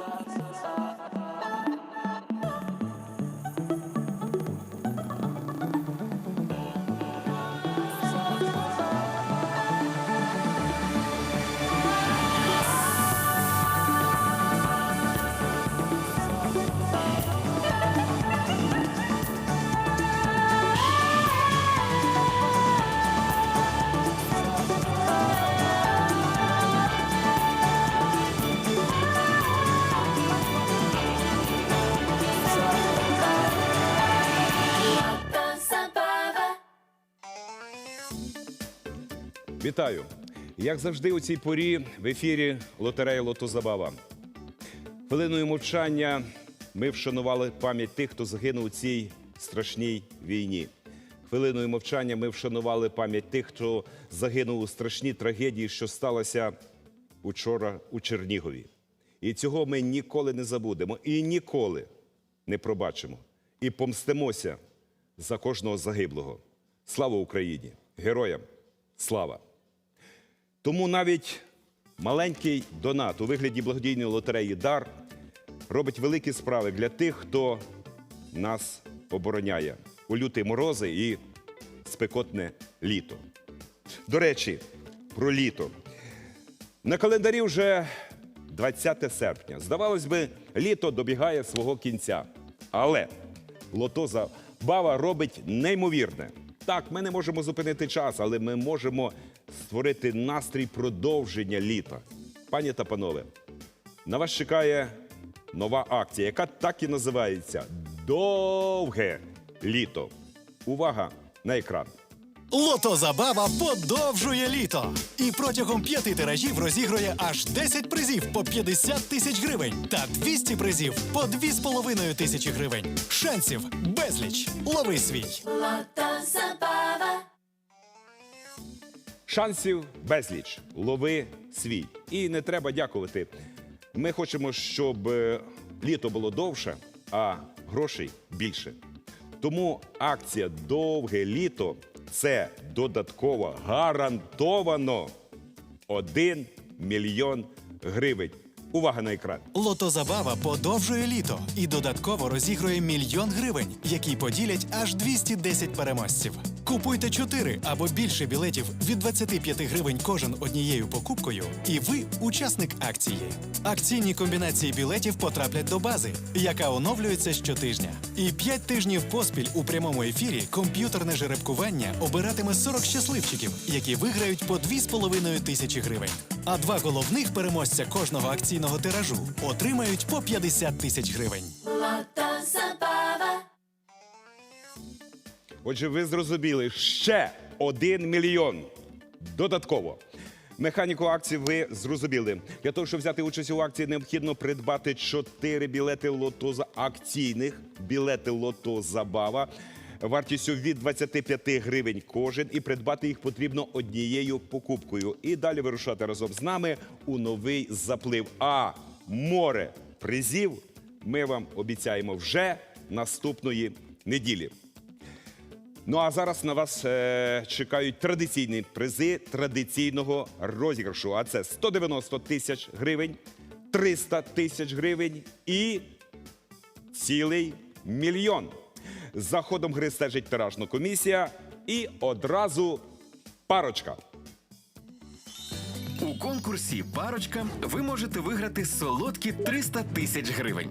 ah, ah, ah. Вітаю! Як завжди, у цій порі в ефірі лотерея Лотозабава. Хвилиною мовчання ми вшанували пам'ять тих, хто загинув у цій страшній війні. Хвилиною мовчання ми вшанували пам'ять тих, хто загинув у страшній трагедії, що сталося учора у Чернігові. І цього ми ніколи не забудемо і ніколи не пробачимо. І помстимося за кожного загиблого. Слава Україні! Героям! Слава! Тому навіть маленький донат у вигляді благодійної лотереї Дар робить великі справи для тих, хто нас обороняє у люті морози і спекотне літо. До речі, про літо. На календарі вже 20 серпня. Здавалось би, літо добігає свого кінця. Але лото забава робить неймовірне. Так, ми не можемо зупинити час, але ми можемо створити настрій продовження літа. Пані та панове, на вас чекає нова акція, яка так і називається Довге літо. Увага на екран. Лотозабава подовжує літо. І протягом п'яти тиражів розігрує аж 10 призів по 50 тисяч гривень та 200 призів по 2,5 тисячі гривень. Шансів безліч. Лови свій. Лото забава. Шансів безліч. Лови свій. І не треба дякувати. Ми хочемо, щоб е, літо було довше, а грошей більше. Тому акція Довге літо це додатково гарантовано 1 мільйон гривень. Увага на екран. Лотозабава подовжує літо і додатково розігрує мільйон гривень, які поділять аж 210 переможців. Купуйте 4 або більше білетів від 25 гривень кожен однією покупкою, і ви учасник акції. Акційні комбінації білетів потраплять до бази, яка оновлюється щотижня. І 5 тижнів поспіль у прямому ефірі комп'ютерне жеребкування обиратиме 40 щасливчиків, які виграють по 2,5 тисячі гривень. А два головних переможця кожного акційного тиражу отримають по 50 тисяч гривень. Отже, ви зрозуміли ще 1 мільйон додатково. Механіку акції ви зрозуміли. Для того, щоб взяти участь у акції, необхідно придбати 4 білети лото за акційних білети лото забава вартістю від 25 гривень кожен, і придбати їх потрібно однією покупкою. І далі вирушати разом з нами у новий заплив. А море призів ми вам обіцяємо вже наступної неділі. Ну а зараз на вас е, чекають традиційні призи традиційного розіграшу. А це 190 тисяч гривень, 300 тисяч гривень і цілий мільйон. За ходом гри стежить тиражна комісія і одразу парочка. У конкурсі Парочка ви можете виграти солодкі 300 тисяч гривень.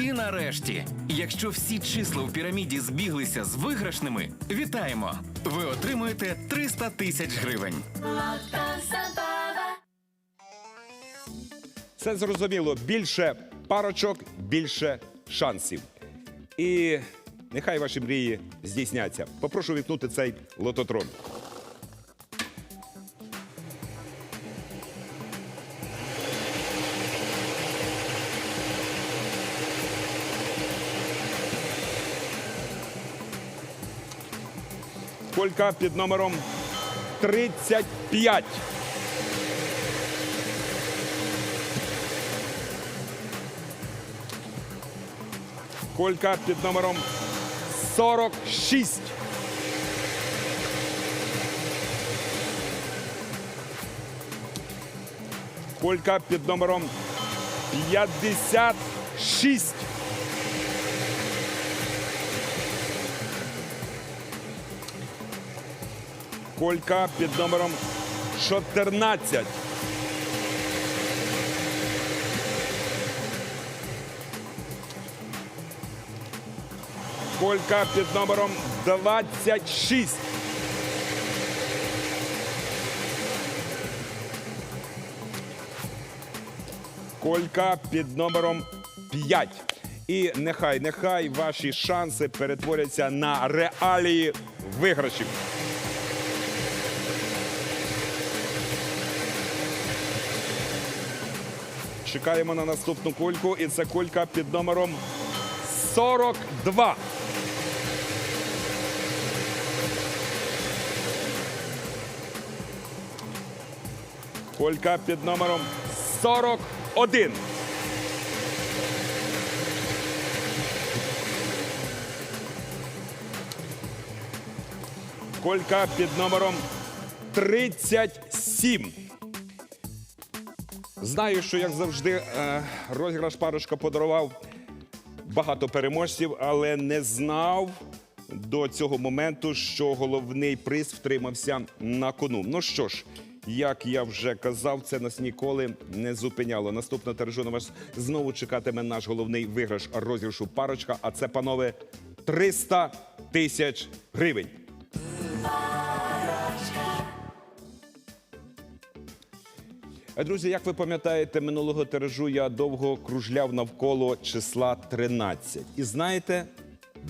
І нарешті, якщо всі числа в піраміді збіглися з виграшними, вітаємо! Ви отримуєте 300 тисяч гривень. Це зрозуміло. Більше парочок, більше шансів. І Нехай ваші мрії здійсняться. Попрошу вікнути цей лототрон. Колька під номером 35. Колька під номером 46. Колька під номером 56. Колька під номером 14. Колька під номером 26. Колька під номером 5. І нехай, нехай ваші шанси перетворяться на реалії виграшів. Чекаємо на наступну кольку, і це колька під номером 42. Колька під номером 41. Колька під номером 37. Знаю, що як завжди е, розіграш парочка подарував багато переможців, але не знав до цього моменту, що головний приз втримався на кону. Ну що ж, як я вже казав, це нас ніколи не зупиняло. Наступна тержу на вас знову чекатиме наш головний виграш розіграшу парочка. А це, панове, 300 тисяч гривень. Друзі, як ви пам'ятаєте, минулого тиражу я довго кружляв навколо числа 13. І знаєте,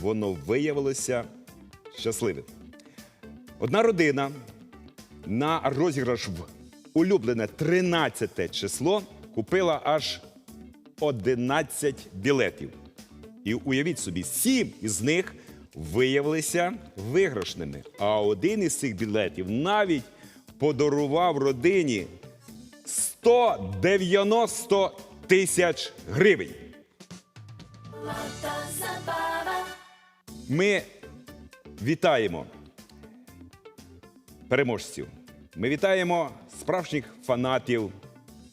воно виявилося щасливим. Одна родина на розіграш в улюблене 13 число купила аж 11 білетів. І уявіть собі, сім із них виявилися виграшними. А один із цих білетів навіть подарував родині 190 тисяч гривень. Ми вітаємо переможців. Ми вітаємо справжніх фанатів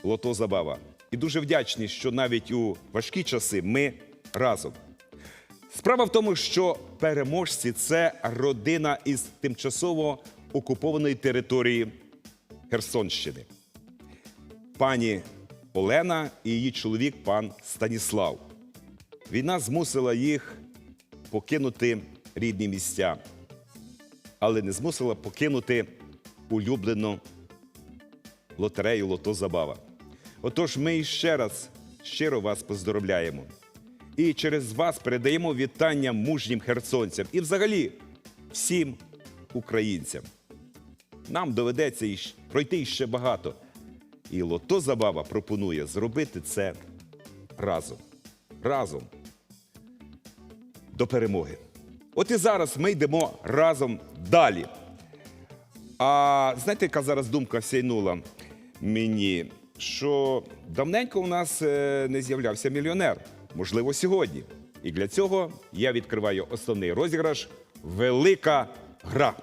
Лото Забава. І дуже вдячні, що навіть у важкі часи ми разом. Справа в тому, що переможці це родина із тимчасово окупованої території Херсонщини. Пані Олена і її чоловік пан Станіслав. Війна змусила їх покинути рідні місця, але не змусила покинути улюблену лотерею Лото Забава. Отож, ми іще раз щиро вас поздоровляємо. І через вас передаємо вітання мужнім херсонцям і взагалі всім українцям. Нам доведеться пройти іще багато. І Лото Забава пропонує зробити це разом. Разом до перемоги. От і зараз ми йдемо разом далі. А знаєте, яка зараз думка сяйнула мені, що давненько у нас е, не з'являвся мільйонер, можливо, сьогодні. І для цього я відкриваю основний розіграш Велика гра.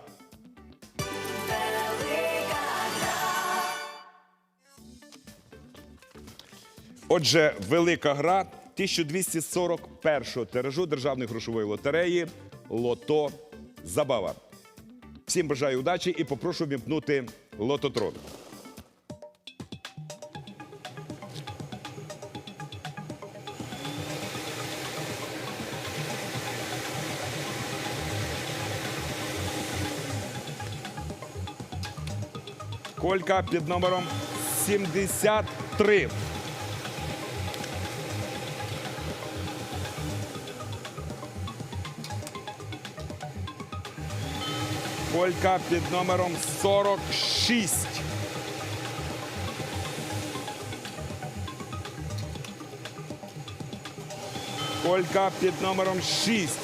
Отже, велика гра 1241-го тиражу державної грошової лотереї Лото Забава. Всім бажаю удачі і попрошу вімкнути лототрон. Колька під номером 73. Колька під номером 46. Колька під номером 6.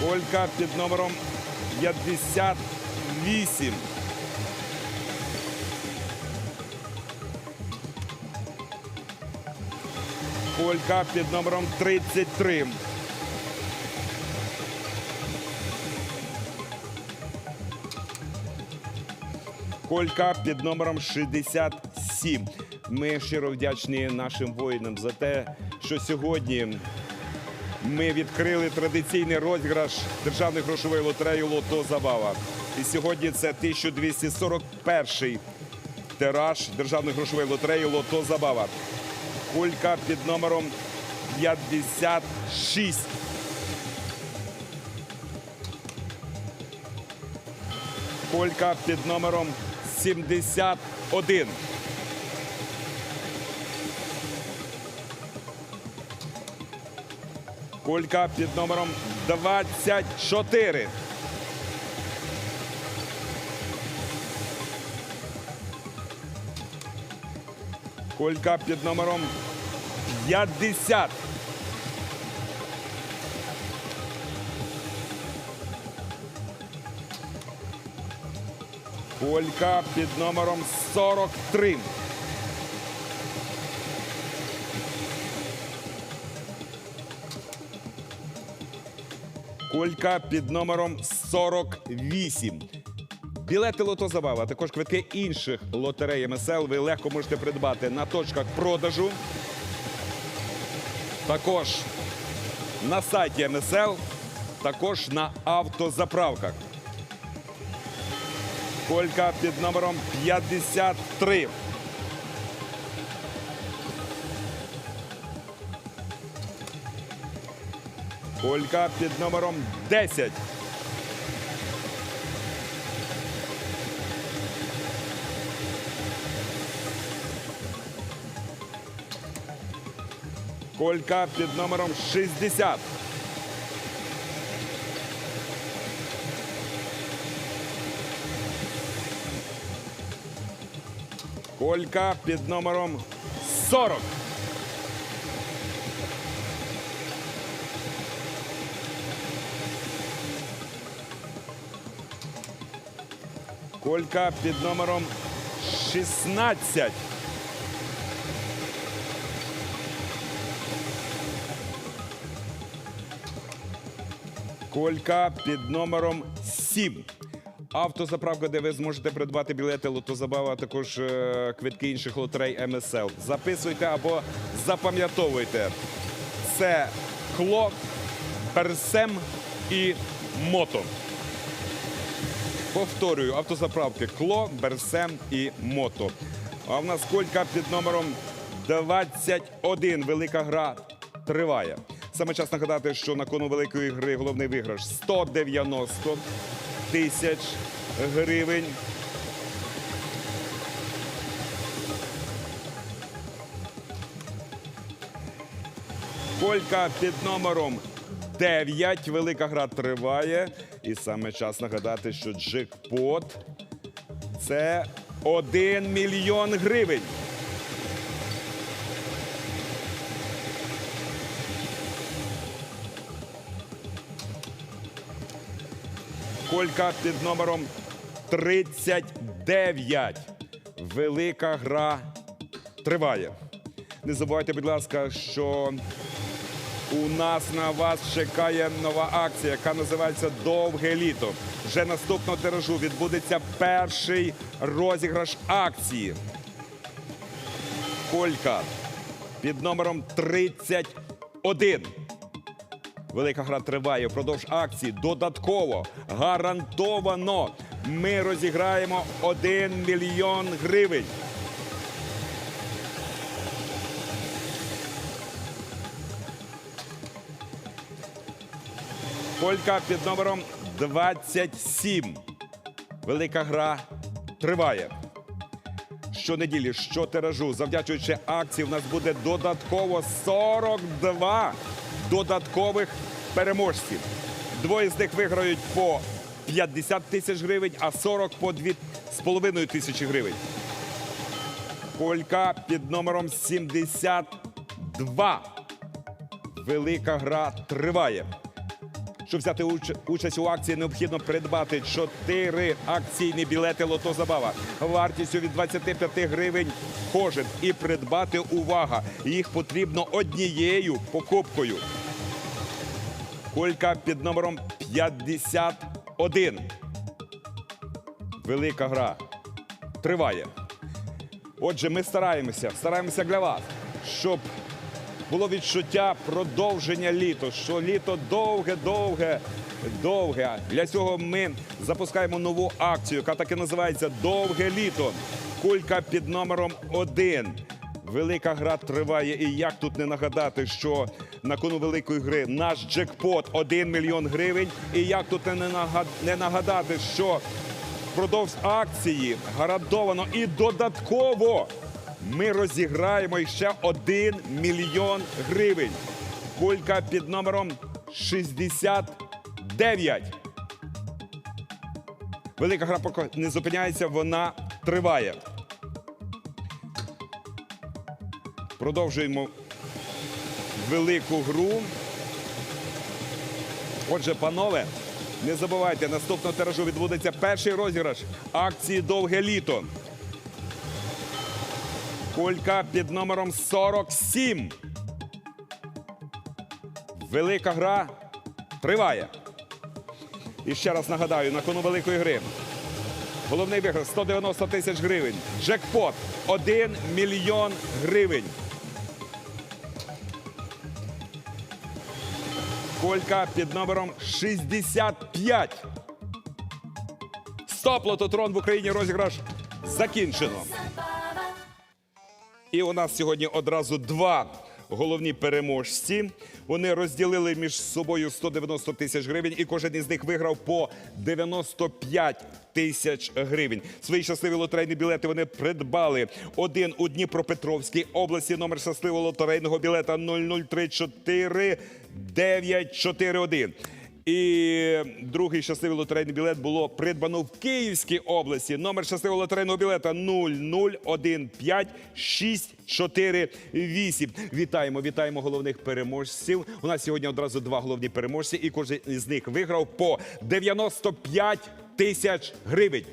Колька під номером 58. Колька під номером 33. Колька під номером 67. Ми щиро вдячні нашим воїнам за те, що сьогодні ми відкрили традиційний розіграш державної грошової лотереї Лото Забава. І сьогодні це 1241 тираж державної грошової лотереї Лото Забава. Кулька під номером 56. Колька під номером 71. Колька під номером 24. Колька під номером 50. Колька під номером 43. Колька під номером 48. Білети Лото Забава, а також квитки інших лотерей МСЛ ви легко можете придбати на точках продажу. Також на сайті МСЛ, також на автозаправках. Колька під номером 53. Колька під номером 10. Колька під номером 60. Колька під номером 40. Колька під номером 16. Колька під номером 7. Автозаправка, де ви зможете придбати білети лотозабава, а також е, квитки інших лотерей МСЛ. Записуйте або запам'ятовуйте. Це кло, персем і мото. Повторюю, автозаправки Кло, Берсем і Мото. А в нас колька під номером 21. Велика гра триває. Саме час нагадати, що на кону великої гри головний виграш 190 тисяч гривень. Колька під номером 9. Велика гра триває. І саме час нагадати, що джекпот це 1 мільйон гривень. Колька під номером 39. Велика гра триває. Не забувайте, будь ласка, що у нас на вас чекає нова акція, яка називається Довге літо. Вже наступного тиражу відбудеться перший розіграш акції. Колька під номером 31. Велика гра триває впродовж акції. Додатково гарантовано. Ми розіграємо 1 мільйон гривень. Колька під номером 27. Велика гра триває. щонеділі, щотиражу. Завдячуючи акції, в нас буде додатково 42 додаткових переможців. Двоє з них виграють по 50 тисяч гривень, а 40 по 2,5 тисячі гривень. Колька під номером 72. Велика гра триває. Щоб взяти уч- участь у акції, необхідно придбати 4 акційні білети Лото Забава вартістю від 25 гривень кожен і придбати увага. Їх потрібно однією покупкою. Колька під номером 51. Велика гра триває. Отже, ми стараємося, стараємося для вас, щоб було відчуття продовження літа, що літо довге, довге. Для цього ми запускаємо нову акцію, яка так і називається Довге літо. Кулька під номером один. Велика гра триває. І як тут не нагадати, що на кону великої гри наш джекпот 1 мільйон гривень. І як тут не нагадати, що впродовж акції гарантовано і додатково ми розіграємо ще 1 мільйон гривень. Кулька під номером 69. Велика гра не зупиняється, вона триває. Продовжуємо велику гру. Отже, панове, не забувайте, наступного тиражу відбудеться перший розіграш акції Довге літо. Колька під номером 47. Велика гра триває. І ще раз нагадаю, на кону великої гри. Головний виграш 190 тисяч гривень. Джекпот 1 мільйон гривень. Колька під номером 65. Стоп, лототрон в Україні розіграш закінчено. І у нас сьогодні одразу два головні переможці. Вони розділили між собою 190 тисяч гривень, і кожен із них виграв по 95 тисяч гривень. Свої щасливі лотерейні білети вони придбали. Один у Дніпропетровській області, номер щасливого лотерейного білета 0034 941. І другий щасливий лотерейний білет було придбано в Київській області. Номер щасливого лотерейного білета 0015648. Вітаємо, вітаємо головних переможців. У нас сьогодні одразу два головні переможці, і кожен із них виграв по 95 тисяч гривень.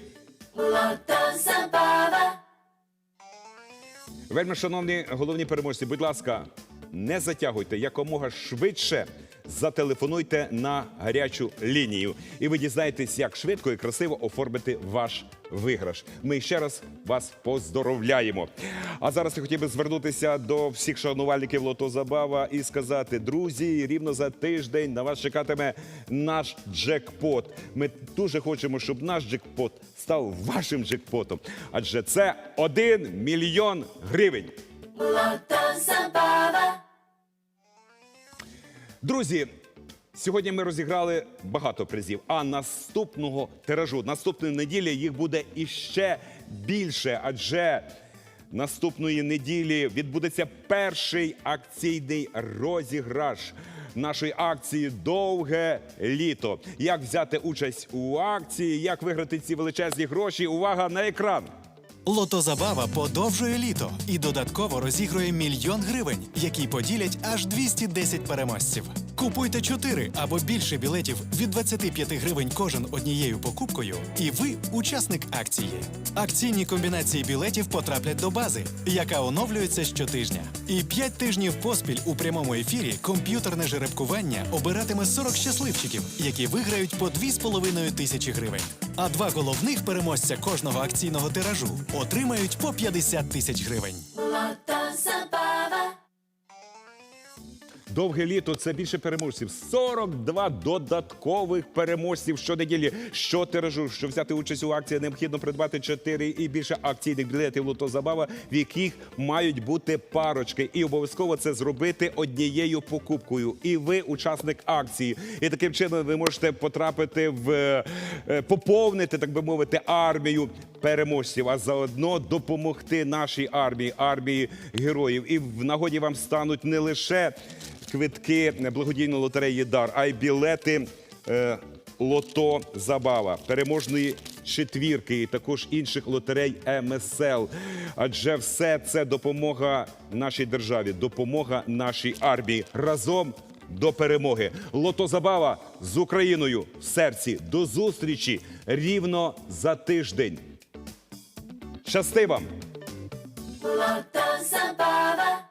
Вельми шановні головні переможці, будь ласка, не затягуйте якомога швидше. Зателефонуйте на гарячу лінію, і ви дізнаєтесь, як швидко і красиво оформити ваш виграш. Ми ще раз вас поздоровляємо. А зараз я хотів би звернутися до всіх шанувальників Лото Забава і сказати: друзі, рівно за тиждень на вас чекатиме наш джекпот. Ми дуже хочемо, щоб наш джекпот став вашим джекпотом, адже це один мільйон гривень. Лото Забава. Друзі, сьогодні ми розіграли багато призів. А наступного тиражу, наступної неділі їх буде іще більше, адже наступної неділі відбудеться перший акційний розіграш. Нашої акції довге літо. Як взяти участь у акції, як виграти ці величезні гроші? Увага на екран! Лотозабава подовжує літо і додатково розігрує мільйон гривень, які поділять аж 210 переможців. Купуйте 4 або більше білетів від 25 гривень кожен однією покупкою, і ви учасник акції. Акційні комбінації білетів потраплять до бази, яка оновлюється щотижня. І 5 тижнів поспіль у прямому ефірі комп'ютерне жеребкування обиратиме 40 щасливчиків, які виграють по 2,5 тисячі гривень. А два головних переможця кожного акційного тиражу отримають по 50 тисяч гривень. Довге літо це більше переможців. 42 додаткових переможців щонеділі. Що тиражу, щоб взяти участь у акції, необхідно придбати 4 і більше акційних білетів Лото Забава, в яких мають бути парочки. І обов'язково це зробити однією покупкою. І ви учасник акції. І таким чином ви можете потрапити в е, поповнити, так би мовити, армію переможців, а заодно допомогти нашій армії, армії героїв. І в нагоді вам стануть не лише квитки благодійної лотереї Дар, а й білети. е, Лото Забава, переможної четвірки і також інших лотерей МСЛ. Адже все це допомога нашій державі, допомога нашій армії. Разом до перемоги. Лото Забава з Україною в серці. До зустрічі рівно за тиждень. Щасти вам! Lotto Zabava.